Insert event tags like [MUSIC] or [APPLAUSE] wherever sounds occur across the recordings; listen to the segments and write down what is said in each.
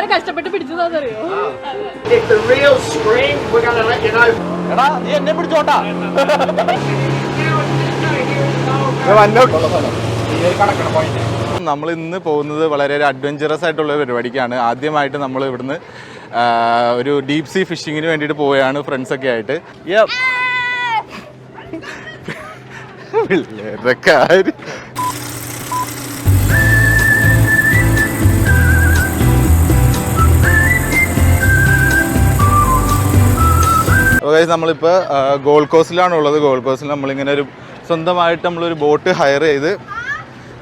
എന്തോരം കഷ്ടപ്പെട്ട് പിടിച്ചതാണെന്നറിയോ? If the reels scream, we're going to let you know. എടാ നീ എന്നെ പിടിച്ചോട്ടാ [LAUGHS] നമ്മൾ ഇന്ന് പോകുന്നത് വളരെ ഒരു അഡ്വഞ്ചറസ് ആയിട്ടുള്ള ഒരു പരിപാടിക്കാണ്. ആദ്യമായിട്ട് നമ്മൾ ഇവിടുന്ന് ആ, ഒരു ഡീപ് സീ ഫിഷിങ്ങിന് വേണ്ടിയിട്ട് പോവുകയാണ് ഫ്രണ്ട്സ് ഒക്കെ ആയിട്ട്. Yep. [LAUGHS] പിള്ളേരുടെ കാര്യം അപ്പോൾ guys, നമ്മളിപ്പോൾ ഗോൾഡ് കോസ്റ്റിലാണ് ഉള്ളത് ഗോൾഡ് കോസ്റ്റിൽ നമ്മളിങ്ങനെ ഒരു സ്വന്തമായിട്ട് നമ്മളൊരു ബോട്ട് ഹയർ ചെയ്ത്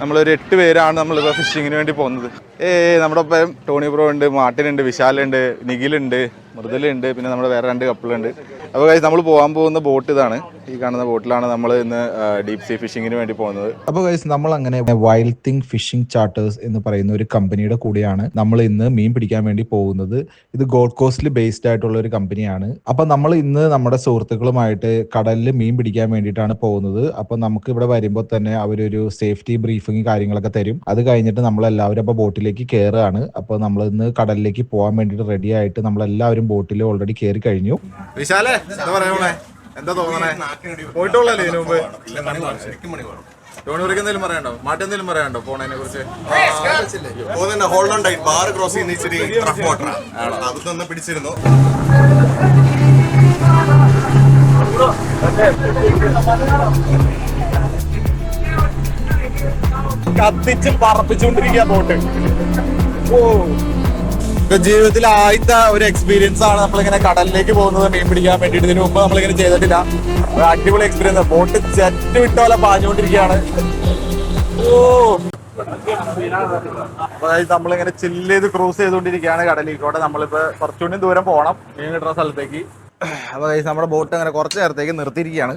നമ്മളൊരു എട്ട് പേരാണ് നമ്മളിപ്പോൾ ഫിഷിങ്ങിന് വേണ്ടി പോകുന്നത്. ഏ നമ്മുടെ ഒപ്പം ടോണി ബ്രോ ഉണ്ട് മാർട്ടിനുണ്ട് വിശാലുണ്ട് നിഖിലുണ്ട് മൃദുലുണ്ട് പിന്നെ നമ്മുടെ വേറെ രണ്ട് കപ്പിളുണ്ട്. അപ്പോൾ കൈസ് നമ്മൾ പോകാൻ പോകുന്ന ബോട്ട് ഇതാണ്. ഈ കാണുന്ന ബോട്ടിലാണ് നമ്മൾ ഇന്ന് ഡീപ് സീ ഫിഷിങ്ങിന് വേണ്ടി പോകുന്നത്. അപ്പോൾ കൈസ് നമ്മൾ അങ്ങനെ വൈൽഡ് തിങ് ഫിഷിംഗ് ചാർട്ടേഴ്സ് എന്ന് പറയുന്ന ഒരു കമ്പനിയുടെ കൂടെയാണ് നമ്മൾ ഇന്ന് മീൻ പിടിക്കാൻ വേണ്ടി പോകുന്നത്. ഇത് ഗോൾഡ് കോസ്റ്റിൽ ബേസ്ഡ് ആയിട്ടുള്ള ഒരു കമ്പനിയാണ് അപ്പൊ നമ്മൾ ഇന്ന് നമ്മുടെ സുഹൃത്തുക്കളുമായിട്ട് കടലിൽ മീൻ പിടിക്കാൻ വേണ്ടിയിട്ടാണ് പോകുന്നത്. അപ്പൊ നമുക്ക് ഇവിടെ വരുമ്പോൾ തന്നെ അവരൊരു സേഫ്റ്റി ബ്രീഫിംഗ് കാര്യങ്ങളൊക്കെ തരും. അത് കഴിഞ്ഞിട്ട് നമ്മളെല്ലാവരും അപ്പോൾ അപ്പൊ ബോട്ടിലേക്ക് കയറുകയാണ് അപ്പോൾ നമ്മൾ ഇന്ന് കടലിലേക്ക് പോകാൻ വേണ്ടിയിട്ട് റെഡി ആയിട്ട് നമ്മൾ എല്ലാവരും ബോട്ടിൽ ഓൾറെഡി കയറി കഴിഞ്ഞു. വിശാലേ എന്താ പറയണേ എന്താ തോന്നണേ? പോയിട്ടുള്ളല്ലേ ഇതിനു മുമ്പ്? എന്തെങ്കിലും മാറ്റി എന്തെങ്കിലും പോണതിനെ കുറിച്ച്? Hold on tight bar cross ചെയ്യുന്ന ഇച്ചിരി റഫ് വാട്ടർ അത് തന്നെ പിടിച്ചിരുന്നു. കത്തിച്ച് പറപ്പിച്ചുകൊണ്ടിരിക്കുക ബോട്ട്. ഓ. ജീവിതത്തിൽ ആദ്യത്തെ ഒരു എക്സ്പീരിയൻസ് ആണ് നമ്മളിങ്ങനെ കടലിലേക്ക് പോകുന്നത്. മീൻ പിടിക്കാൻ വേണ്ടിയിട്ട് ഇതിനു മുമ്പ് നമ്മളിങ്ങനെ ചെയ്തിട്ടില്ല. അടിപൊളി എക്സ്പീരിയൻസ് ബോട്ട് ചെറ്റ് വിട്ട പോലെ പാഞ്ഞുകൊണ്ടിരിക്കുകയാണ്. ഓ. അതായത് നമ്മളിങ്ങനെ ചില്ല് ചെയ്ത് ക്രൂസ് ചെയ്തുകൊണ്ടിരിക്കുകയാണ് കടലിലേക്കോട്ടെ നമ്മളിപ്പോ കുറച്ചുകൂടി ദൂരം പോകണം മീൻ കിട്ടുന്ന സ്ഥലത്തേക്ക്. അപ്പൊ നമ്മുടെ ബോട്ട് അങ്ങനെ കുറച്ച് നേരത്തേക്ക് നിർത്തിയിരിക്കുകയാണ്.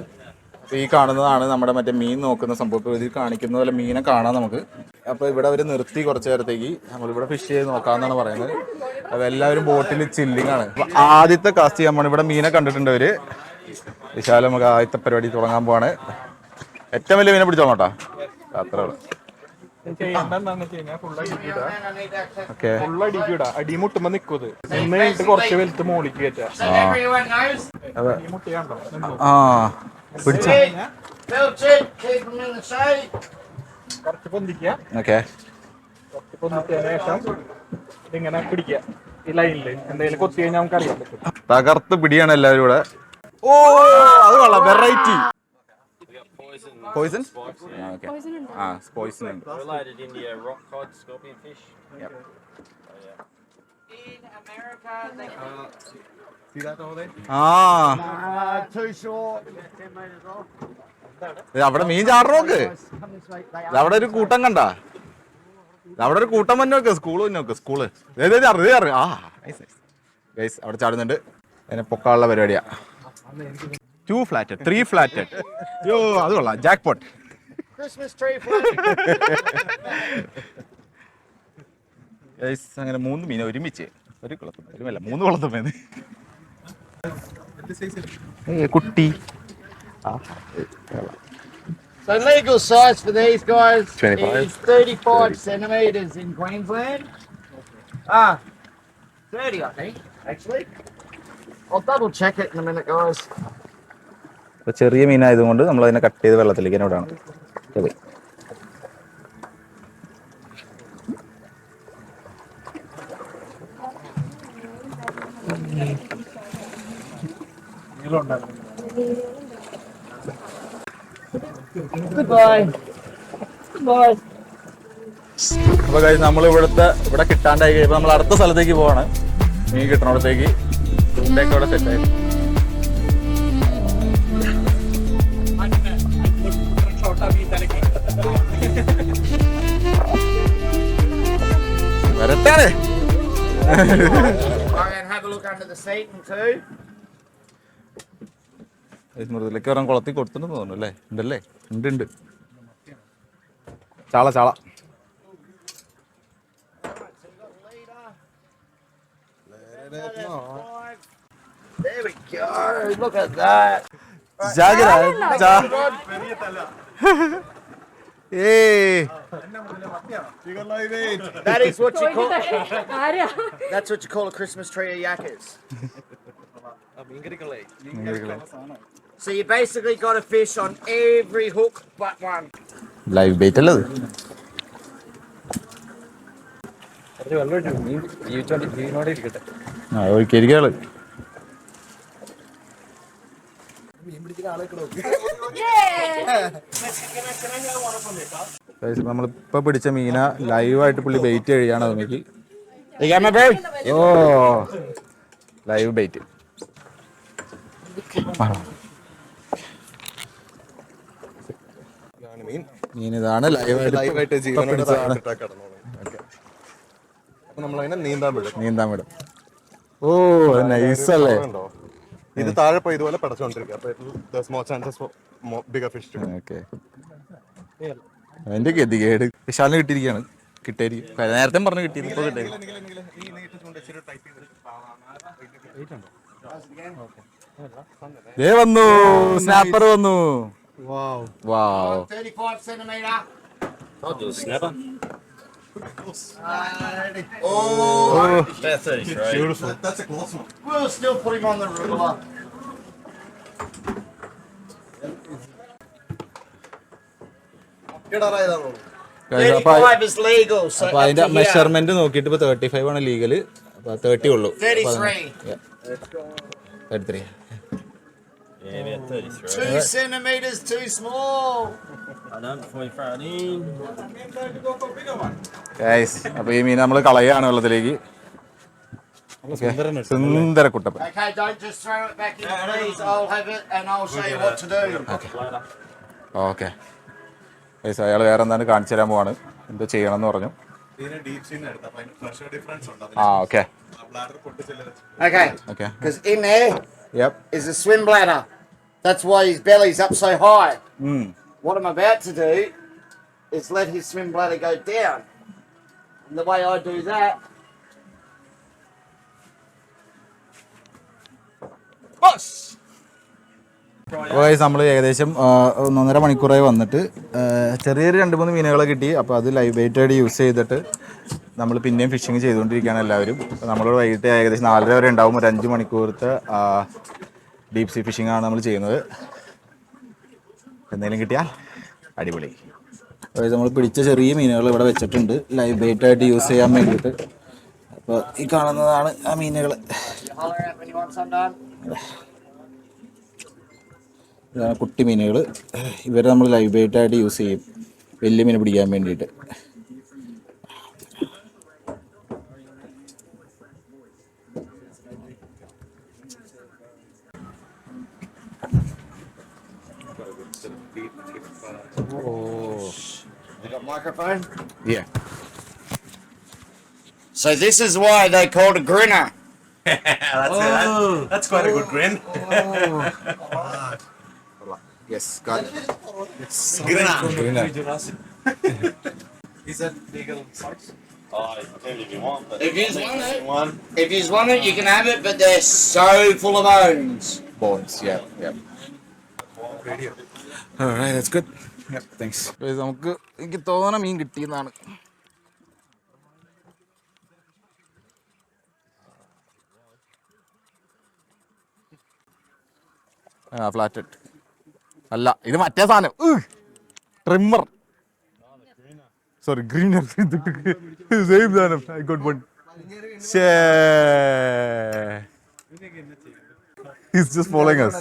ഈ കാണുന്നതാണ് നമ്മുടെ മറ്റേ മീൻ നോക്കുന്ന സംഭവം. ഇപ്പൊ ഇതിൽ കാണിക്കുന്ന പോലെ മീനെ കാണാം നമുക്ക്. അപ്പൊ ഇവിടെ അവർ നിർത്തി കുറച്ച് നേരത്തേക്ക്. നമ്മളിവിടെ ഫിഷ് ചെയ്ത് നോക്കാന്നാണ് പറയുന്നത്. അപ്പൊ എല്ലാവരും ബോട്ടിൽ ചില്ലിങ് ആണ്. അപ്പൊ ആദ്യത്തെ കാസ്റ്റ് ചെയ്യാൻ ഇവിടെ മീനെ കണ്ടിട്ടുണ്ട് അവർ. വിശാലം നമുക്ക് ആദ്യത്തെ പരിപാടി തുടങ്ങാൻ പോവാണ്. ഏറ്റവും വലിയ മീനെ പിടിച്ചോളാം കേട്ടോ. അത്ര നിക്കുന്നത് നിന്ന് കഴിഞ്ഞിട്ട് കുറച്ച് വലുത്ത് മോളിക്ക് കയറ്റാ. ആ. പിടിച്ച. Chin, Bill chin, keep them in the shade. കുറച്ച് പൊന്തിക്കുക. ഓക്കെ. കുറച്ച് പൊന്തിച്ചതിന് ശേഷം ഇതിങ്ങനെ പിടിക്കുക. ഈ ലൈനിൽ എന്തെങ്കിലും കൊത്തി കഴിഞ്ഞാൽ നമുക്ക് അറിയാൻ പറ്റും. തകർത്ത് പിടിയാണ് എല്ലാവരും ഇവിടെ. ഓ അത് കൊള്ളാം. വെറൈറ്റി പോയിസൺ ആ പോയിസൺ ഉണ്ട്? Uh, too short. ഇത് അവിടെ മീൻ ചാടറോക്ക് അവിടെ ഒരു കൂട്ടം കണ്ട. അവിടെ ഒരു കൂട്ടം തന്നെ നോക്ക്. സ്കൂൾ തന്നെ നോക്ക്. സ്കൂൾ അറിയ അറിയ ആ ഗൈസ് അവിടെ ചാടുന്നുണ്ട്. അതിനെ പൊക്കാനുള്ള പരിപാടിയാ. ടു ഫ്ലാറ്റ് ത്രീ ഫ്ലാറ്റ് യോ അത് കൊള്ളാം. ജാക്ക് പോട്ട് [LAUGHS] അങ്ങനെ മൂന്ന് മീൻ ഒരുമിച്ച് ഒരു കുളത്തും ഒരുമല്ല മൂന്ന് കുളത്തും കുട്ടി So legal size for these guys 25. is 35 centimeters in Queensland. Ah, 30 I think, actually. I'll double check it in a minute, guys. ചെറിയ മീനായതുകൊണ്ട് നമ്മൾ അതിനെ കട്ട് ചെയ്ത് വെള്ളത്തിലേക്ക് തന്നെ വിടാണ് പോയി അപ്പോൾ കഴിഞ്ഞ് നമ്മൾ ഇവിടുത്തെ ഇവിടെ കിട്ടാണ്ടായി. കഴിയുമ്പോൾ നമ്മൾ അടുത്ത സ്ഥലത്തേക്ക് പോവാണ്. മീൻ കിട്ടണോടത്തേക്ക്. ചൂണ്ടയൊക്കെ ഇവിടെ സെറ്റായി വരട്ടാണ് look under the seat and too. മൃദുലേക്ക് ഒരെണ്ണം കുളത്തിൽ കൊടുത്തിട്ടുണ്ടെന്ന് തോന്നുന്നു അല്ലേ ഉണ്ടല്ലേ ഉണ്ട് ഉണ്ട് ചാള ചാള There we go. Look at that. ജാഗ്രത Hey. That is what you call. That's what you call a Christmas tree of yakkers. [LAUGHS] So you basically got a fish on every hook but one. Live బయట లేదు ಅವ್ರಿಗೆ മീൻ നമ്മളിപ്പോ പിടിച്ച മീന ലൈവായിട്ട് പുള്ളി ബെയ്റ്റ് കഴിയാണ് bro? ഓ ലൈവ് ബെയ്റ്റ് മീൻ ഇതാണ് ലൈവായിട്ട് പിടിച്ചതാണ്. നീന്താൻ വിടും. ഓ നൈസ് അല്ലേ? ഇത് താഴെ പോയി ഇതുപോലെ പടച്ചോണ്ടിരിക്കുക. അപ്പൊ small chances bigger fish okay എന്റെ ഗതികേട്. വിശാലിന് കിട്ടിയിരിക്കുകയാണ്. കിട്ടിയിരിക്കും. നേരത്തെ പറഞ്ഞു കിട്ടിയത് ഇപ്പൊ കിട്ടിയത് ദേ വന്നു. സ്നാപ്പർ വന്നു. വാവ് 35 centimeter. I'll do a snapper. Oh, About 33. we'll still put him on the ruler. അപ്പൊ 35 is legal. So അപ്പൊ up അതിന്റെ. മെഷർമെന്റ് നോക്കിയിട്ട് ഇപ്പൊ തേർട്ടി ഫൈവ് ആണ് ലീഗൽ അപ്പൊ തേർട്ടി ഉള്ളൂ 33. തേർട്ടി ത്രീ അപ്പൊ ഈ മീൻ നമ്മൾ കളയാണ് വെള്ളത്തിലേക്ക്. സുന്ദരക്കുട്ടപ്പ ഓക്കെ ഗൈസ് അയാൾ വേറെ എന്താണ് കാണിച്ചു തരാൻ പോവാണ്. എന്തോ ചെയ്യണം എന്ന് പറഞ്ഞു ആ okay okay Yep. Is a swim bladder. That's why his belly's up so high. Mm. What I'm about to do is let his swim bladder go down. And the way I do that. boss! Guys നമ്മൾ ഏകദേശം ഒന്നൊന്നര മണിക്കൂറായി വന്നിട്ട് ചെറിയ രണ്ട് മൂന്ന് മീനുകളെ കിട്ടി അപ്പോൾ അത് ലൈവ് ബൈറ്റായിട്ട് യൂസ് ചെയ്തിട്ട് നമ്മൾ പിന്നെയും ഫിഷിങ് ചെയ്തുകൊണ്ടിരിക്കുകയാണ് എല്ലാവരും നമ്മൾ വൈകിട്ട് ഏകദേശം നാലര വരെ ഉണ്ടാവും ഒരു അഞ്ച് മണിക്കൂറത്തെ ഡീപ് സീ ഫിഷിംഗ് ആണ് നമ്മൾ ചെയ്യുന്നത് എന്തെങ്കിലും കിട്ടിയാൽ അടിപൊളി. അതായത് നമ്മൾ പിടിച്ച ചെറിയ മീനുകൾ ഇവിടെ വെച്ചിട്ടുണ്ട്. ലൈവ് ബൈറ്റ് ആയിട്ട് യൂസ് ചെയ്യാൻ വേണ്ടിയിട്ട്. അപ്പോൾ ഈ കാണുന്നതാണ് ആ മീനുകൾ. ഇതാണ് കുട്ടി മീനുകൾ ഇവരെ നമ്മൾ ലൈവ് ബൈറ്റ് ആയിട്ട് യൂസ് ചെയ്യും. വലിയ മീൻ പിടിക്കാൻ വേണ്ടിയിട്ട്. Oh. You got microphone? Yeah. So this is why they called a grinner. [LAUGHS] Oh. That's quite a good grin. Oh. [LAUGHS] Yes, got it. it. Is grinner. Grinner. [LAUGHS] is that legal size? Oh, if you want, but If you want it, one. if you want it, you can have it, but they're so full of bones. Bones, yeah, yeah. Alright, നമുക്ക് എനിക്ക് തോന്നണ മീൻ കിട്ടിയെന്നാണ്. ആ flatted അല്ല ഇത് മറ്റേ സാധനം. Trimmer sorry greener same സാധനം. I got one ഷേ He's just following us.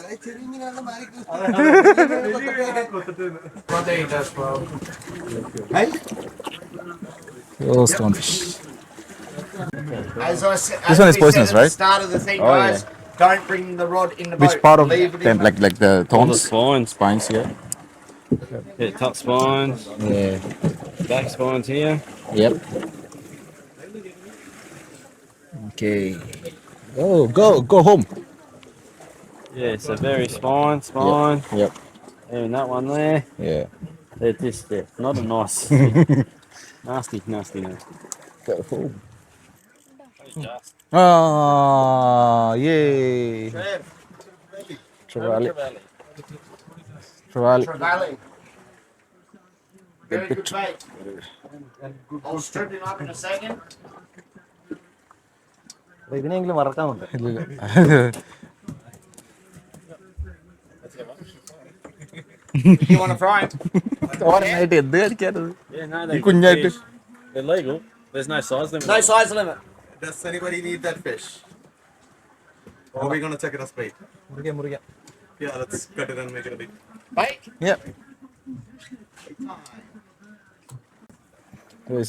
Oh, stonefish. As I said, This one is poisonous, at the right? start of the thing, Oh, guys, don't bring the rod in the boat. Which part of Leave them? Like like the All the thorns, spines. spines here. Yeah, top spines, Yeah. back spines here. Yep. Okay. Go go go home. Yeah, so very spine, spine. Yep. And that one there. Yeah. They're just there. Not a nice. [LAUGHS] nasty, nasty, nasty. Go home. Ah, yay. Trevally. Trevally. Trevally. Very good bait. I'll strip him up in a second. ഇതിനെങ്കിലും മറക്കാമുണ്ട് You want ഓരനായിട്ട് എന്ത് no, ഈ കുഞ്ഞായിട്ട് They're legal. There's no size limit. No size limit. Does anybody need that fish? Or are we gonna check it as bait? മുറിക്കാം മുറിക്കാം Yeah, let's cut it and make it a. Bait?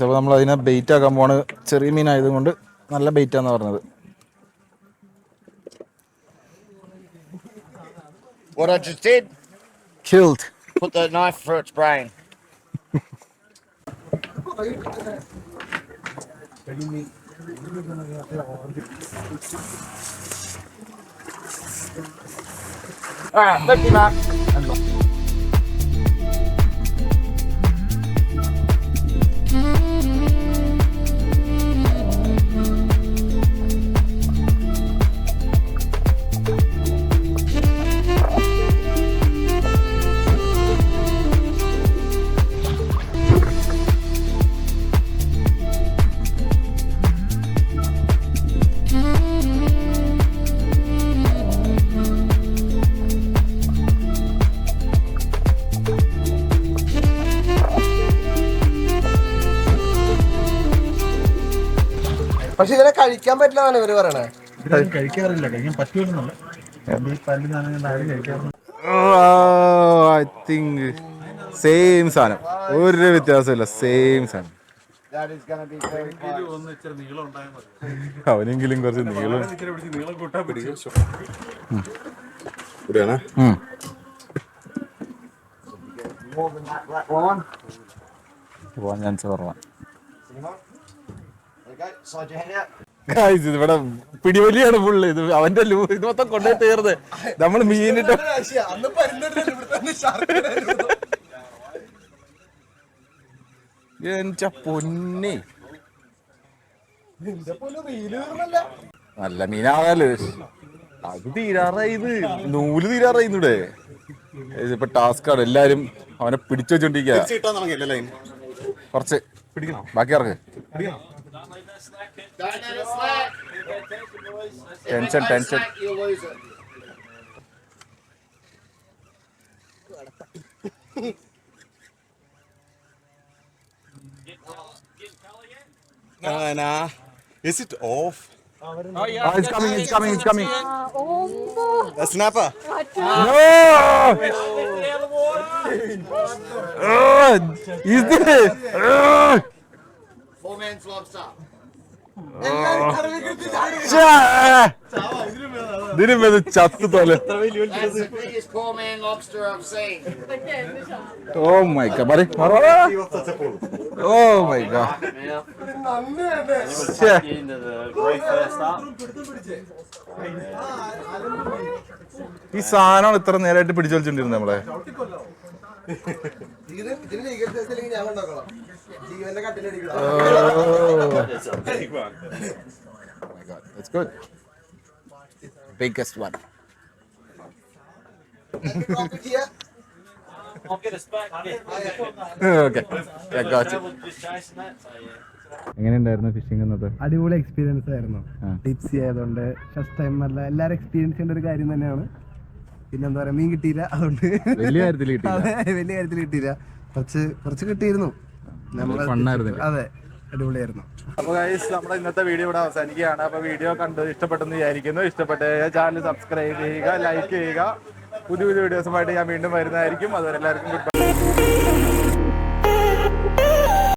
അപ്പോൾ നമ്മൾ അതിനെ bait ആക്കാൻ പോണ് ചെറിയ മീനായതുകൊണ്ട് നല്ല ബെയ്റ്റാന്ന് പറഞ്ഞത് What I just did, Killed. put the knife through its brain. Alright, lift him up. കഴിക്കാൻ പറ്റില്ലെന്നാണ് ഇവർ പറയണേ. ഐ തിങ്ക് സെയിം സാധനം. ഒരു വ്യത്യാസമില്ല സെയിം സാധനം. അവനെങ്കിലും കുറച്ച് നീളം. പോവാൻ ചാൻസ് കുറവാണ് ഇവിടെ പിടിവലിയാണ് ഫുള്ള് ഇത് അവന്റെ ലൂ ഇത് മൊത്തം കൊണ്ടുപോയി തീർന്ന് നമ്മൾ മീനിട്ട് എന്റെ പൊന്നി. നല്ല മീനാണല്ലോ. അത് തീരാറായത് നൂൽ തീരാറായി ഇവിടെ. ഇതിപ്പോ ടാസ്ക് ആണ്. എല്ലാരും അവനെ പിടിച്ചു വെച്ചോണ്ടിരിക്കുക കിട്ടാൻ ബാക്കി line Don't leave that slack. Don't slack. Pay attention, boys. Tension, tension. You lose it. [LAUGHS] Nah. Is it off? Oh, yeah. Oh, it's coming, it's coming, it's coming. Oh oh, A snapper. No! Oh, is this? Oh! Four man's lobster. ഇതിന് മേലെ ചത്തു തോലെ. Oh my God മാറി oh my up. ഈ സാധനമാണ് ഇത്ര നേരമായിട്ട് പിടിച്ചു വലിച്ചോണ്ടിരുന്നത് നമ്മളെ That's good. Biggest one. I'll get us back. Okay. Yeah, got yeah. എങ്ങനെയുണ്ടായിരുന്നു ഫിഷിംഗ് എന്നത് അടിപൊളി എക്സ്പീരിയൻസ് ആയിരുന്നു ടിപ്സ് ടിപ്സി ആയതുകൊണ്ട് ഫസ്റ്റ് ടൈം നല്ല എല്ലാവരും എക്സ്പീരിയൻസ് ചെയ്യേണ്ട ഒരു കാര്യം തന്നെയാണ് പിന്നെ എന്താ പറയാ മീൻ കിട്ടിയില്ല അതുകൊണ്ട്. വലിയ കാര്യത്തിൽ വലിയ കാര്യത്തിൽ കിട്ടിയില്ല. കുറച്ച് കുറച്ച് കിട്ടിയിരുന്നു. അതെ അടിപൊളിയായിരുന്നു. അപ്പോൾ ഗൈസ് നമ്മുടെ ഇന്നത്തെ വീഡിയോ ഇവിടെ അവസാനിക്കുകയാണ്. അപ്പോൾ വീഡിയോ കണ്ട് ഇഷ്ടപ്പെട്ടെന്ന് വിചാരിക്കുന്നു. ഇഷ്ടപ്പെട്ട ചാനൽ സബ്സ്ക്രൈബ് ചെയ്യുക ലൈക്ക് ചെയ്യുക. പുതിയ പുതിയ വീഡിയോസുമായിട്ട് ഞാൻ വീണ്ടും വരുന്നതായിരിക്കും. അതുവരെ എല്ലാവർക്കും